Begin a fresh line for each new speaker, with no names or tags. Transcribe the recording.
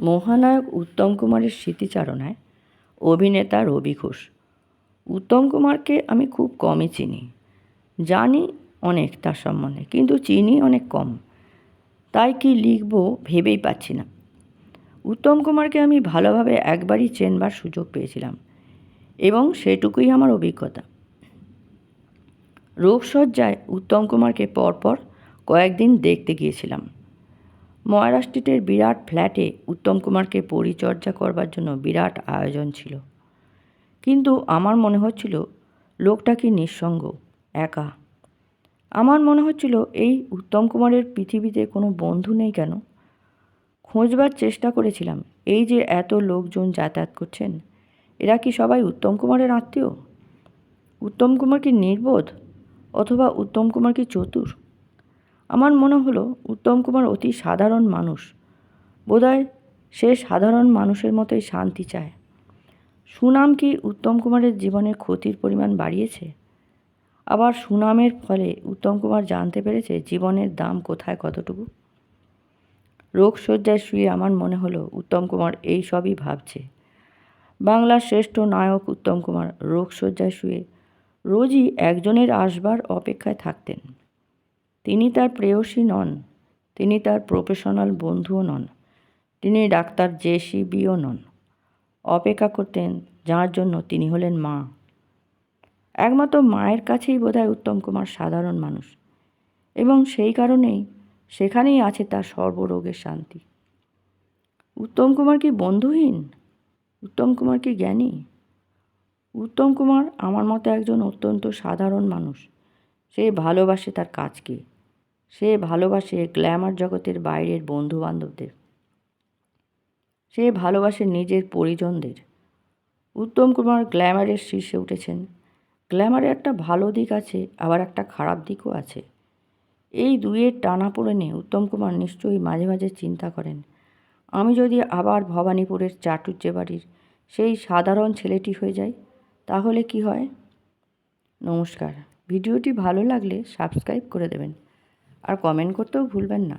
মহানায়ক উত্তম কুমারের স্মৃতিচারণায় অভিনেতা রবি ঘোষ। উত্তম কুমারকে আমি খুব কমই চিনি। জানি অনেক তার সম্বন্ধে, কিন্তু চিনি অনেক কম। তাই কি লিখব ভেবেই পাচ্ছি না। উত্তম কুমারকে আমি ভালোভাবে একবারই চেনবার সুযোগ পেয়েছিলাম, এবং সেটুকুই আমার অভিজ্ঞতা। রোগসজ্জায় উত্তম কুমারকে পরপর কয়েকদিন দেখতে গিয়েছিলাম। ময়রা স্ট্রিটের বিরাট ফ্ল্যাটে উত্তম কুমারকে পরিচর্যা করবার জন্য বিরাট আয়োজন ছিল। কিন্তু আমার মনে হচ্ছিল, লোকটা কি নিঃসঙ্গ, একা? আমার মনে হচ্ছিল, এই উত্তম কুমারের পৃথিবীতে কোনো বন্ধু নেই কেন? খোঁজবার চেষ্টা করেছিলাম, এই যে এত লোকজন যাতায়াত করছেন, এরা কি সবাই উত্তম কুমারের আত্মীয়? উত্তম কুমার কি নির্বোধ, অথবা উত্তম কুমার কি চতুর? আমার মনে হলো উত্তম কুমার অতি সাধারণ মানুষ। বোধহয় সে সাধারণ মানুষের মতোই শান্তি চায়। সুনাম কি উত্তম কুমারের জীবনের ক্ষতির পরিমাণ বাড়িয়েছে? আবার সুনামের ফলে উত্তম কুমার জানতে পেরেছে জীবনের দাম কোথায় কতটুকু? রোগশয্যায় শুয়ে আমার মনে হলো উত্তম কুমার এই সবই ভাবছে। বাংলার শ্রেষ্ঠ নায়ক উত্তম কুমার রোগশয্যায় শুয়ে রোজই একজনের আসবার অপেক্ষায় থাকতেন। তিনি তার প্রেয়সী নন, তিনি তার প্রফেশনাল বন্ধুও নন, তিনি ডাক্তার জে জেসিবিও নন। অপেক্ষা করতেন, যার জন্য তিনি হলেন মা। একমাত্র মায়ের কাছেই বোধহয় উত্তম কুমার সাধারণ মানুষ এবং সেই কারণেই সেখানেই আছে তার সর্বরোগের শান্তি। উত্তম কুমার কি বন্ধুহীন? উত্তম কুমার কি জ্ঞানী? উত্তম কুমার আমার মতো একজন অত্যন্ত সাধারণ মানুষ, সে ভালোবাসে তার কাজকে। সে ভালোবাসে গ্ল্যামার জগতের বাইরের বন্ধু বান্ধবদের সে ভালোবাসে নিজের পরিজনদের। উত্তম কুমার গ্ল্যামারের শীর্ষে উঠেছেন। গ্ল্যামারের একটা ভালো দিক আছে, আবার একটা খারাপ দিকও আছে। এই দুইয়ের টানা পড়ে উত্তম কুমার নিশ্চয়ই মাঝে মাঝে চিন্তা করেন, আমি যদি আবার ভবানীপুরের চাটুর্যে বাড়ির সেই সাধারণ ছেলেটি হয়ে যাই, তাহলে কি হয়? নমস্কার। ভিডিওটি ভালো লাগলে সাবস্ক্রাইব করে দেবেন। আর কমেন্ট করতেও ভুলবেন না।